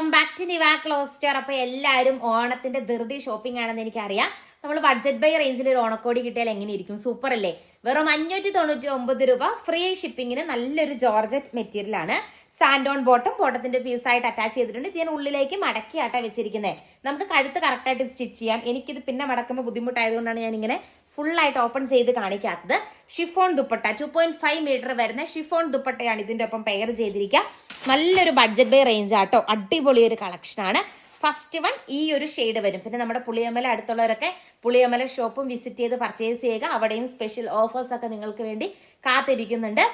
Welcome back to Niva clothes store അപ്പൊ എല്ലാവരും ഓണത്തിന്റെ ധൃതി ഷോപ്പിംഗ് ആണെന്ന് എനിക്കറിയാം. നമ്മൾ ബഡ്ജറ്റ് ബൈ റേഞ്ചിൽ ഒരു ഓണക്കോടി കിട്ടിയാൽ എങ്ങനെ ഇരിക്കും? സൂപ്പർ അല്ലേ? വെറും അഞ്ഞൂറ്റി തൊണ്ണൂറ്റി ഒമ്പത് രൂപ ഫ്രീ ഷിപ്പിങ്ങിന് നല്ലൊരു ജോർജറ്റ് മെറ്റീരിയൽ ആണ്. സാൻഡോൺ ബോട്ടം ബോട്ടത്തിന്റെ പീസായിട്ട് അറ്റാച്ച് ചെയ്തിട്ടുണ്ട്. ഇതിന് ഉള്ളിലേക്ക് മടക്കിയാട്ടാ വെച്ചിരിക്കുന്നത് നമുക്ക് കഴുത്ത് കറക്റ്റായിട്ട് സ്റ്റിച്ച് ചെയ്യാം. എനിക്കിത് പിന്നെ മടക്കുമ്പോൾ ബുദ്ധിമുട്ടായതുകൊണ്ടാണ് ഞാൻ ഇങ്ങനെ ഫുൾ ആയിട്ട് ഓപ്പൺ ചെയ്ത് കാണിക്കാത്തത്. Chiffon dupatta two point five metre വരുന്ന ഷിഫോൺ ദുപ്പട്ടയാണ് ഇതിന്റെ ഒപ്പം പെയർ ചെയ്തിരിക്കുക. നല്ലൊരു ബഡ്ജറ്റ് ബൈ റേഞ്ച് ആട്ടോ. അടിപൊളി ഒരു കളക്ഷൻ ആണ്. ഫസ്റ്റ് വൺ ഈ ഒരു ഷെയ്ഡ് വരും. പിന്നെ നമ്മുടെ പുളിയമല അടുത്തുള്ളവരൊക്കെ പുളിയമല ഷോപ്പും വിസിറ്റ് ചെയ്ത് പർച്ചേസ് ചെയ്യുക. അവിടെയും സ്പെഷ്യൽ ഓഫേഴ്സ് ഒക്കെ നിങ്ങൾക്ക് വേണ്ടി കാത്തിരിക്കുന്നുണ്ട്.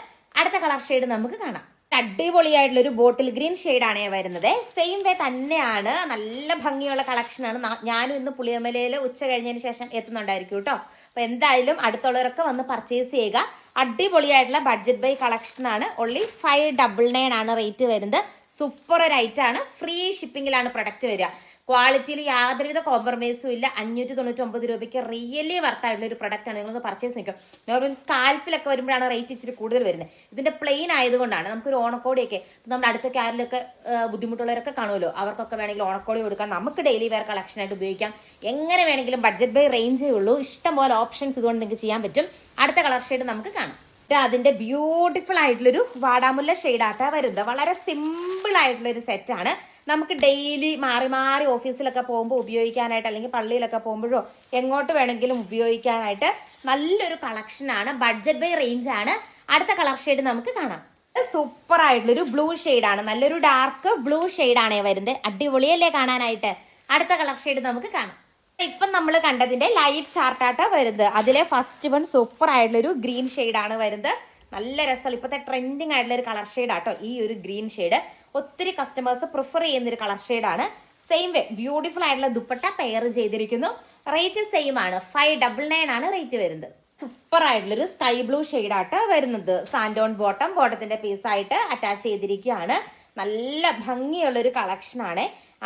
അടുത്ത കളർ ഷെയ്ഡ് നമുക്ക് കാണാം. അടിപൊളിയായിട്ടുള്ള ഒരു ബോട്ടിൽ ഗ്രീൻ ആണ് വരുന്നത്. സെയിം വേ തന്നെയാണ്. നല്ല ഭംഗിയുള്ള കളക്ഷൻ ആണ്. ഞാനും ഇന്ന് പുളിയമലയിൽ ഉച്ച കഴിഞ്ഞതിന് ശേഷം എത്തുന്നുണ്ടായിരിക്കും കേട്ടോ അപ്പൊ എന്തായാലും അടുത്തുള്ളവരൊക്കെ വന്ന് പർച്ചേസ് ചെയ്യുക. അടിപൊളിയായിട്ടുള്ള ബഡ്ജറ്റ് ബൈ കളക്ഷൻ ആണ്. ഒള്ളി ഫൈവ് ഡബിൾ നയൻ ആണ് റേറ്റ് വരുന്നത്. സൂപ്പർ ഒരു ഐറ്റം ആണ്. ഫ്രീ ഷിപ്പിംഗിലാണ് പ്രൊഡക്റ്റ് വരിക. ക്വാളിറ്റിയിൽ യാതൊരുവിധ കോംപ്രമൈസും ഇല്ല. അഞ്ഞൂറ്റി തൊണ്ണൂറ്റി ഒമ്പത് രൂപയ്ക്ക് റിയലി വർത്തായിട്ടുള്ള ഒരു പ്രൊഡക്റ്റ് ആണ്. നിങ്ങൾ പർച്ചേസ് നിൽക്കും നോർമൽ സ്കാൽപ്പിലൊക്കെ വരുമ്പോഴാണ് റേറ്റ് ഇച്ചിരി കൂടുതൽ വരുന്നത്. ഇതിന്റെ പ്ലെയിൻ ആയതുകൊണ്ടാണ്. നമുക്കൊരു ഓണക്കോടിയൊക്കെ നമ്മുടെ അടുത്ത കാരിലൊക്കെ ബുദ്ധിമുട്ടുള്ളവരൊക്കെ കാണുമല്ലോ. അവർക്കൊക്കെ വേണമെങ്കിൽ ഓണക്കോടി കൊടുക്കാം. നമുക്ക് ഡെയിലി വെയർ കളക്ഷൻ ആയിട്ട് ഉപയോഗിക്കാം. എങ്ങനെ വേണമെങ്കിലും ബഡ്ജറ്റ് ബൈ റേഞ്ചേ ഉള്ളൂ. ഇഷ്ടംപോലെ ഓപ്ഷൻസ് ഇതുകൊണ്ട് നിങ്ങൾക്ക് ചെയ്യാൻ പറ്റും. അടുത്ത കളർ ഷെയ്ഡ് നമുക്ക് കാണാം. അതിന്റെ ബ്യൂട്ടിഫുൾ ആയിട്ടുള്ളൊരു വാടാമുല്ല ഷെയ്ഡാട്ടാ വരുന്നത്. വളരെ സിമ്പിൾ ആയിട്ടുള്ള ഒരു സെറ്റാണ് നമുക്ക് ഡെയിലി മാറി മാറി ഓഫീസിലൊക്കെ പോകുമ്പോൾ ഉപയോഗിക്കാനായിട്ട് അല്ലെങ്കിൽ പള്ളിയിലൊക്കെ പോകുമ്പോഴോ എങ്ങോട്ട് വേണമെങ്കിലും ഉപയോഗിക്കാനായിട്ട് നല്ലൊരു കളക്ഷൻ ആണ്. ബഡ്ജറ്റ് ബൈ റേഞ്ച് ആണ്. അടുത്ത കളർ ഷെയ്ഡ് നമുക്ക് കാണാം. സൂപ്പർ ആയിട്ടുള്ളൊരു ബ്ലൂ ആണ്. നല്ലൊരു ഡാർക്ക് ബ്ലൂ ആണ് വരുന്നത്. അടിപൊളിയല്ലേ കാണാനായിട്ട്? അടുത്ത കളർ ഷെയ്ഡ് നമുക്ക് കാണാം. ഇപ്പം നമ്മൾ കണ്ടതിന്റെ ലൈറ്റ് ചാർട്ടാട്ടാ വരുന്നത്. അതിലെ ഫസ്റ്റ് വൺ സൂപ്പർ ആയിട്ടുള്ള ഒരു ഗ്രീൻ ആണ് വരുന്നത്. നല്ല രസമുള്ള ഇപ്പോഴത്തെ ട്രെൻഡിങ് ആയിട്ടുള്ള ഒരു കളർ ഷെയ്ഡ് ആട്ടോ ഈ ഒരു ഗ്രീൻ ഷെയ്ഡ് ഒത്തിരി കസ്റ്റമേഴ്സ് പ്രിഫർ ചെയ്യുന്ന ഒരു കളർ ആണ്. സെയിം വേ ബ്യൂട്ടിഫുൾ ആയിട്ടുള്ള ദുപ്പട്ട പെയർ ചെയ്തിരിക്കുന്നു. റേറ്റ് സെയിം ആണ്. ഫൈവ് ഡബിൾ നയൻ ആണ് റേറ്റ് വരുന്നത്. സൂപ്പർ ആയിട്ടുള്ള ഒരു സ്കൈ ബ്ലൂ ആയിട്ട് വരുന്നത്. സാൻഡോൺ ബോട്ടം ബോട്ടത്തിന്റെ പീസായിട്ട് അറ്റാച്ച് ചെയ്തിരിക്കുകയാണ്. നല്ല ഭംഗിയുള്ള ഒരു കളക്ഷൻ ആണ്.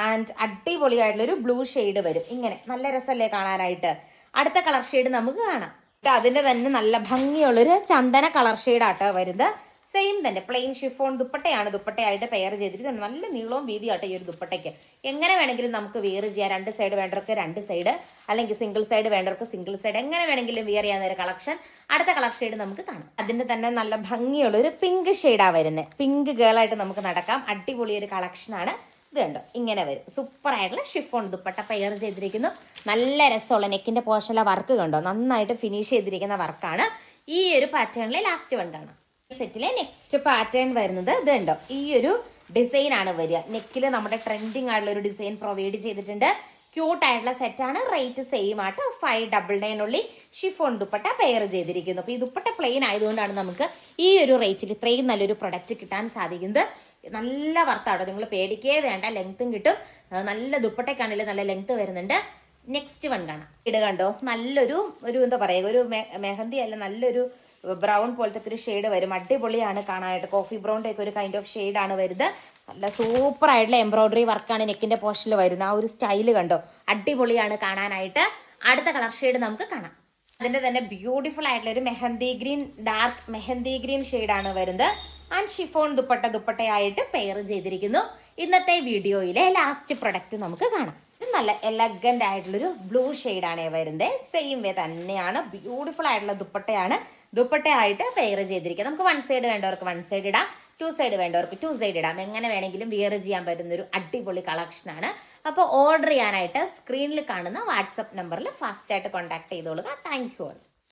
ആൻഡ് അടിപൊളിയായിട്ടുള്ള ഒരു ബ്ലൂ ഷെയ്ഡ് വരും. ഇങ്ങനെ നല്ല രസമല്ലേ കാണാനായിട്ട്? അടുത്ത കളർ ഷെയ്ഡ് നമുക്ക് കാണാം. അതിന്റെ തന്നെ നല്ല ഭംഗിയുള്ളൊരു ചന്ദന കളർ ഷെയ്ഡാട്ടോ വരുന്നത്. സെയിം തന്നെ പ്ലെയിൻ ഷിഫോൺ ദുപ്പട്ടയാണ്. ദുപ്പട്ടയായിട്ട് പെയർ ചെയ്തിരിക്കുന്നത്. നല്ല നീളവും വീതി ആട്ടോ ഈ ഒരു ദുപ്പട്ടയ്ക്ക്. എങ്ങനെ വേണമെങ്കിലും നമുക്ക് വിയർ ചെയ്യാം. രണ്ട് സൈഡ് വേണ്ടവർക്ക് രണ്ട് സൈഡ് അല്ലെങ്കിൽ സിംഗിൾ സൈഡ് വേണ്ടവർക്ക് സിംഗിൾ സൈഡ് എങ്ങനെ വേണമെങ്കിലും വിയർ ചെയ്യാൻ ഒരു കളക്ഷൻ അടുത്ത കളർ ഷെയ്ഡ് നമുക്ക് കാണാം. അതിന്റെ തന്നെ നല്ല ഭംഗിയുള്ള ഒരു പിങ്ക് ഷെയ്ഡാണ് വരുന്നത്. പിങ്ക് ഗേളായിട്ട് നമുക്ക് നടക്കാം. അടിപൊളി ഒരു കളക്ഷനാണ് ഇത് കണ്ടോ ഇങ്ങനെ വരും. സൂപ്പർ ആയിട്ടുള്ള ഷിഫോൺ ദുപ്പട്ട പെയർ ചെയ്തിരിക്കുന്നു. നല്ല രസമുള്ള നെക്കിന്റെ പോഷല വർക്ക് കണ്ടോ? നന്നായിട്ട് ഫിനിഷ് ചെയ്തിരിക്കുന്ന വർക്കാണ് ഈ ഒരു പാറ്റേണിലെ ലാസ്റ്റ് വൺ കാണാം. സെറ്റിലെ നെക്സ്റ്റ് പാറ്റേൺ വരുന്നത് ഇത് കണ്ടോ ഈ ഒരു ഡിസൈൻ ആണ് വരിക. നെക്കിൽ നമ്മുടെ ട്രെൻഡിങ് ആയിട്ടുള്ള ഒരു ഡിസൈൻ പ്രൊവൈഡ് ചെയ്തിട്ടുണ്ട്. ക്യൂട്ട് ആയിട്ടുള്ള സെറ്റാണ് റേറ്റ് സെയിം ആട്ടോ. Five double nine only. Chiffon dupatta pair ചെയ്തിരിക്കുന്നു. അപ്പൊ ഈ ദുപ്പട്ട പ്ലെയിൻ ആയതുകൊണ്ടാണ് നമുക്ക് ഈ ഒരു റേറ്റിൽ ഇത്രയും നല്ലൊരു പ്രൊഡക്റ്റ് കിട്ടാൻ സാധിക്കുന്നത്. നല്ല വർത്താട്ടോ നിങ്ങൾ പേടിക്കേ വേണ്ട. ലെങ്ത്തും കിട്ടും. നല്ല ദുപ്പട്ടയ്ക്കാണെങ്കിലും നല്ല ലെങ്ത് വരുന്നുണ്ട്. നെക്സ്റ്റ് വൺ കാണാം. ഇത് കണ്ടോ? നല്ലൊരു ഒരു എന്താ പറയുക ഒരു മെഹന്തി അല്ല നല്ലൊരു ബ്രൗൺ പോലത്തെ ഒരു ഷെയ്ഡ് വരും. അടിപൊളിയാണ് കാണാനായിട്ട്. കോഫി ബ്രൗണിന്റെ ഒക്കെ ഒരു കൈൻഡ് ഓഫ് ഷെയ്ഡാണ് വരുന്നത്. നല്ല സൂപ്പർ ആയിട്ടുള്ള എംബ്രോയിഡറി വർക്കാണ് നെക്കിന്റെ പോർഷനിൽ വരുന്നത്. ആ ഒരു സ്റ്റൈൽ കണ്ടോ? അടിപൊളിയാണ് കാണാനായിട്ട്. അടുത്ത കളർ ഷെയ്ഡ് നമുക്ക് കാണാം. അതിന്റെ തന്നെ ബ്യൂട്ടിഫുൾ ആയിട്ടുള്ള ഒരു mehendi green dark mehendi green ആണ് വരുന്നത്. ആൻഡ് ഷിഫോൺ ദുപ്പട്ട ദുപ്പട്ടയായിട്ട് പെയർ ചെയ്തിരിക്കുന്നു. ഇന്നത്തെ വീഡിയോയിലെ ലാസ്റ്റ് പ്രൊഡക്റ്റ് നമുക്ക് കാണാം. നല്ല എലഗന്റ് ആയിട്ടുള്ള ഒരു ബ്ലൂ ആണ് വരുന്നത് സെയിം വേ തന്നെയാണ്. ബ്യൂട്ടിഫുൾ ആയിട്ടുള്ള ദുപ്പട്ടയാണ് ദുപ്പട്ടയായിട്ട് പെയർ ചെയ്തിരിക്കുക നമുക്ക് വൺ സൈഡ് വേണ്ടവർക്ക് വൺ സൈഡ് ഇടാം. ടു സൈഡ് വേണ്ടവർക്ക് ടു സൈഡ് ഇടാം. എങ്ങനെ വേണമെങ്കിലും വിയർ ചെയ്യാൻ പറ്റുന്ന ഒരു അടിപൊളി കളക്ഷൻ ആണ്. അപ്പോൾ ഓർഡർ ചെയ്യാനായിട്ട് സ്ക്രീനിൽ കാണുന്ന വാട്സപ്പ് നമ്പറിൽ ഫാസ്റ്റ് ആയിട്ട് കോൺടാക്ട് ചെയ്തോളുക. Thank you